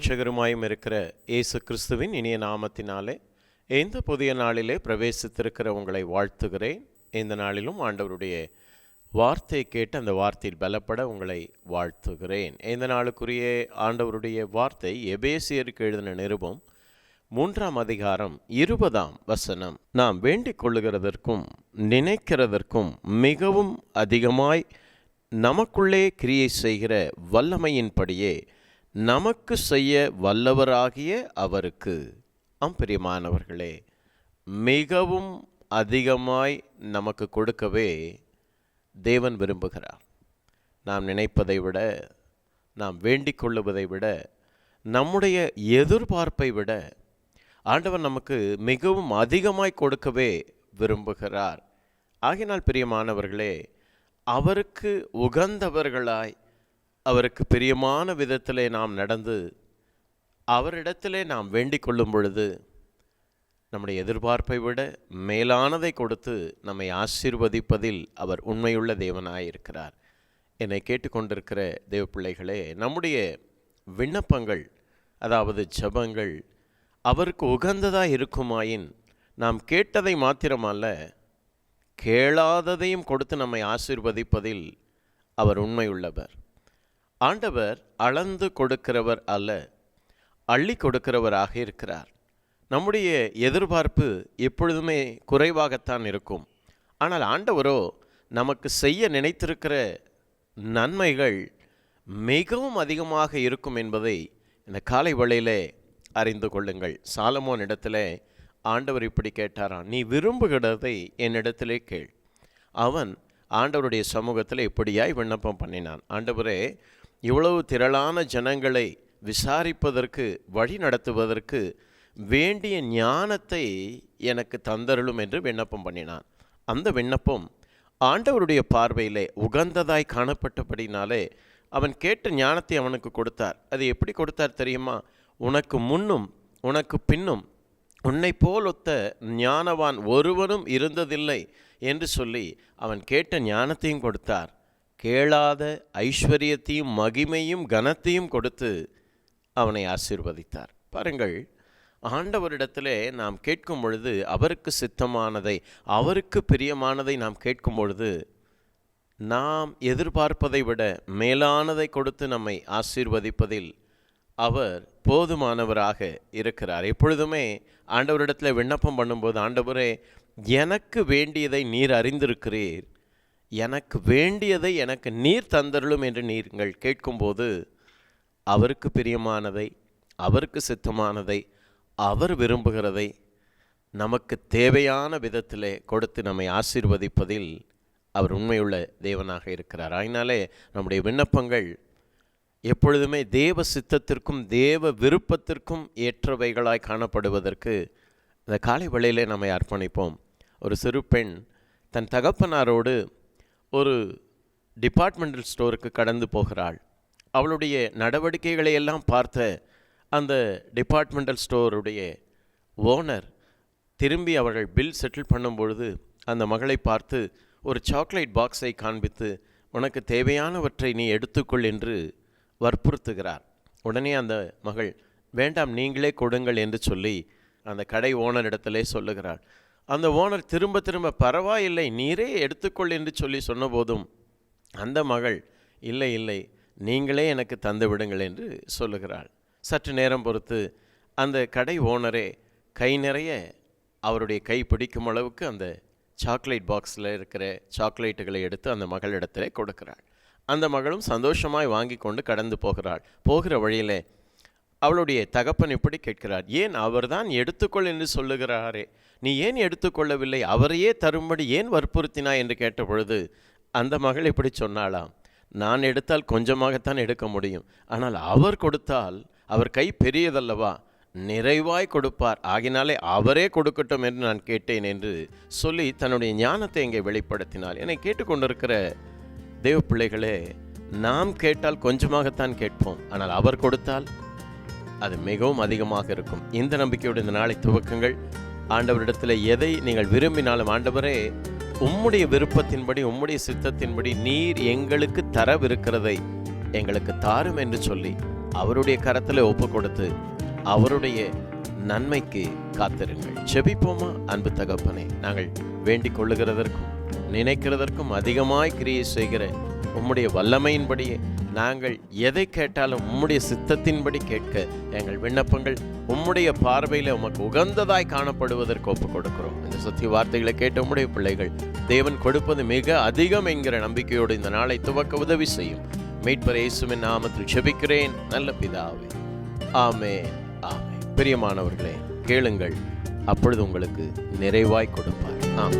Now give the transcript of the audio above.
இரட்சகருமாயும் இருக்கிற இயேசு கிறிஸ்துவின் இனிய நாமத்தினாலே இந்த புதிய நாளிலே பிரவேசித்திருக்கிற உங்களை வாழ்த்துகிறேன். இந்த நாளிலும் ஆண்டவருடைய வார்த்தையை கேட்டு அந்த வார்த்தையில் பலப்பட உங்களை வாழ்த்துகிறேன். இந்த நாளுக்குரிய ஆண்டவருடைய வார்த்தை எபேசியருக்கு எழுதின நிருபம் மூன்றாம் அதிகாரம் இருபதாம் வசனம். நாம் வேண்டிக் கொள்ளுகிறதற்கும் நினைக்கிறதற்கும் மிகவும் அதிகமாய் நமக்குள்ளே கிரியை செய்கிற வல்லமையின்படியே நமக்கு செய்ய வல்லவராகிய அவருக்கு. ஆம் பிரியமானவர்களே மிகவும் அதிகமாய் நமக்கு கொடுக்கவே தேவன் விரும்புகிறார். நாம் நினைப்பதை விட நாம் வேண்டிக் கொள்ளுவதை விட நம்முடைய எதிர்பார்ப்பை விட ஆண்டவர் நமக்கு மிகவும் அதிகமாய் கொடுக்கவே விரும்புகிறார். ஆகினால் பிரியமானவர்களே அவருக்கு உகந்தவர்களாய் அவருக்கு பிரியமான விதத்திலே நாம் நடந்து அவரிடத்திலே நாம் வேண்டிக் கொள்ளும் பொழுது நம்முடைய எதிர்பார்ப்பை விட மேலானதை கொடுத்து நம்மை ஆசீர்வதிப்பதில் அவர் உண்மையுள்ள தேவனாயிருக்கிறார். என்னை கேட்டுக்கொண்டிருக்கிற தேவ பிள்ளைகளே நம்முடைய விண்ணப்பங்கள் அதாவது ஜபங்கள் அவருக்கு உகந்ததாக இருக்குமாயின் நாம் கேட்டதை மாத்திரமல்ல கேளாததையும் கொடுத்து நம்மை ஆசீர்வதிப்பதில் அவர் உண்மையுள்ளவர். ஆண்டவர் அளந்து கொடுக்கிறவர் அல்ல அள்ளி கொடுக்கிறவராக இருக்கிறார். நம்முடைய எதிர்பார்ப்பு எப்பொழுதுமே குறைவாகத்தான் இருக்கும். ஆனால் ஆண்டவரோ நமக்கு செய்ய நினைத்திருக்கிற நன்மைகள் மிகவும் அதிகமாக இருக்கும் என்பதை இந்த காலை வழியிலே அறிந்து கொள்ளுங்கள். சாலமோன் இடத்துல ஆண்டவர் இப்படி கேட்டாராம் நீ விரும்புகிறதை என்னிடத்திலே கேள். அவன் ஆண்டவருடைய சமூகத்தில் இப்படியாய் விண்ணப்பம் பண்ணினான். ஆண்டவரே இவ்வளவு திரளான ஜனங்களை விசாரிப்பதற்கு வழி நடத்துவதற்கு வேண்டிய ஞானத்தை எனக்கு தந்தருளும் என்று விண்ணப்பம் பண்ணினான். அந்த விண்ணப்பம் ஆண்டவருடைய பார்வையிலே உகந்ததாய் காணப்பட்டபடினாலே அவன் கேட்ட ஞானத்தை அவனுக்கு கொடுத்தார். அது எப்படி கொடுத்தார் தெரியுமா? உனக்கு முன்னும் உனக்கு பின்னும் உன்னை போல் ஒத்த ஞானவான் ஒருவனும் இருந்ததில்லை என்று சொல்லி அவன் கேட்ட ஞானத்தையும் கொடுத்தார். கேளாத ஐஸ்வர்யத்தையும் மகிமையும் கனத்தையும் கொடுத்து அவனை ஆசீர்வதித்தார். பாருங்கள் ஆண்டவரிடத்திலே நாம் கேட்கும் பொழுது அவருக்கு சித்தமானதை அவருக்கு பிரியமானதை நாம் கேட்கும் பொழுது நாம் எதிர்பார்ப்பதை விட மேலானதை கொடுத்து நம்மை ஆசீர்வதிப்பதில் அவர் போதுமானவராக இருக்கிறார். எப்பொழுதுமே ஆண்டவரிடத்தில் விண்ணப்பம் பண்ணும்போது ஆண்டவரே எனக்கு வேண்டியதை நீர் அறிந்திருக்கிறீர். எனக்கு வேண்டியதை எனக்கு நீர் தந்தருளும் என்று நீங்கள் கேட்கும்போது அவருக்கு பிரியமானதை அவருக்கு சித்தமானதை அவர் விரும்புகிறதை நமக்கு தேவையான விதத்திலே கொடுத்து நம்மை ஆசீர்வதிப்பதில் அவர் உண்மையுள்ள தேவனாக இருக்கிறார். அதனாலே நம்முடைய விண்ணப்பங்கள் எப்பொழுதுமே தேவ சித்தத்திற்கும் தேவ விருப்பத்திற்கும் ஏற்றவைகளாய் காணப்படுவதற்கு இந்த காலை வழியிலே நம்மை அர்ப்பணிப்போம். ஒரு சிறு பெண் தன் தகப்பனாரோடு ஒரு டிபார்ட்மெண்டல் ஸ்டோருக்கு கடந்து போகிறாள். அவளுடைய நடவடிக்கைகளை எல்லாம் பார்த்த அந்த டிபார்ட்மெண்டல் ஸ்டோருடைய ஓனர் திரும்பி அவர்கள் பில் செட்டில் பண்ணும்பொழுது அந்த மகளை பார்த்து ஒரு சாக்லேட் பாக்ஸை காண்பித்து உனக்கு தேவையானவற்றை நீ எடுத்துக்கொள் என்று வற்புறுத்துகிறார். உடனே அந்த மகள் வேண்டாம் நீங்களே கொடுங்கள் என்று சொல்லி அந்த கடை ஓனர் இடத்திலே சொல்லுகிறாள். அந்த ஓனர் திரும்ப திரும்ப பரவாயில்லை நீரே எடுத்துக்கொள் என்று சொல்லி சொன்னபோதும் அந்த மகள் இல்லை இல்லை நீங்களே எனக்கு தந்து விடுங்கள் என்று சொல்லுகிறாள். சற்று நேரம் பொறுத்து அந்த கடை ஓனரே கை நிறைய அவருடைய கை பிடிக்கும் அளவுக்கு அந்த சாக்லேட் பாக்ஸில் இருக்கிற சாக்லேட்டுகளை எடுத்து அந்த மகளிடத்திலே கொடுக்கிறாள். அந்த மகளும் சந்தோஷமாய் வாங்கி கொண்டு கடந்து போகிறாள். போகிற வழியிலே அவளுடைய தகப்பன் இப்படி கேட்கிறார் ஏன் அவர்தான் எடுத்துக்கொள் என்று சொல்லுகிறாரே? நீ ஏன் எடுத்துக்கொள்ளவில்லை? அவரையே தரும்படி ஏன் வற்புறுத்தினா என்று கேட்ட பொழுது அந்த மகள் இப்படி சொன்னாளாம் நான் எடுத்தால் கொஞ்சமாகத்தான் எடுக்க முடியும். ஆனால் அவர் கொடுத்தால் அவர் கை பெரியதல்லவா? நிறைவாய் கொடுப்பார். ஆகினாலே அவரே கொடுக்கட்டும் என்று நான் கேட்டேன் என்று சொல்லி தன்னுடைய ஞானத்தை இங்கே வெளிப்படுத்தினார் என்னை கேட்டுக்கொண்டிருக்கிற தேவ பிள்ளைகளே நாம் கேட்டால் கொஞ்சமாகத்தான் கேட்போம். ஆனால் அவர் கொடுத்தால் அது மிகவும் அதிகமாக இருக்கும். இந்த நம்பிக்கையோடு இந்த நாளை துவக்குங்கள். ஆண்டவரிடத்தில் எதை நீங்கள் விரும்பினாலும் ஆண்டவரே உம்முடைய விருப்பத்தின்படி உம்முடைய சித்தத்தின்படி நீர் எங்களுக்கு தரவிருக்கிறதை எங்களுக்கு தாரும் என்று சொல்லி அவருடைய கரத்தில் ஒப்பு கொடுத்து அவருடைய நன்மைக்கு காத்திருங்கள். செபிப்போமா? அன்பு தகப்பனே நாங்கள் வேண்டிக் கொள்ளுகிறதற்கும் நினைக்கிறதற்கும் அதிகமாய் கிரியை செய்கிற உம்முடைய வல்லமையின்படியே நாங்கள் எதை கேட்டாலும் உம்முடைய சித்தத்தின்படி கேட்க எங்கள் விண்ணப்பங்கள் உம்முடைய பார்வையில் உமக்கு உகந்ததாய் காணப்படுவதற்கு ஒப்புக் கொடுக்கிறோம் இந்த சத்திய வார்த்தைகளை கேட்ட உம்முடைய பிள்ளைகள் தேவன் கொடுப்பது மிக அதிகம் என்கிற நம்பிக்கையோடு இந்த நாளை துவக்க உதவி செய்யும். மீட்பர் இயேசுவின் நாமத்தில் செபிக்கிறேன் நல்ல பிதாவே. ஆமே ஆமே பிரியமானவர்களே கேளுங்கள். அப்பொழுது உங்களுக்கு நிறைவாய் கொடுப்பார். ஆம்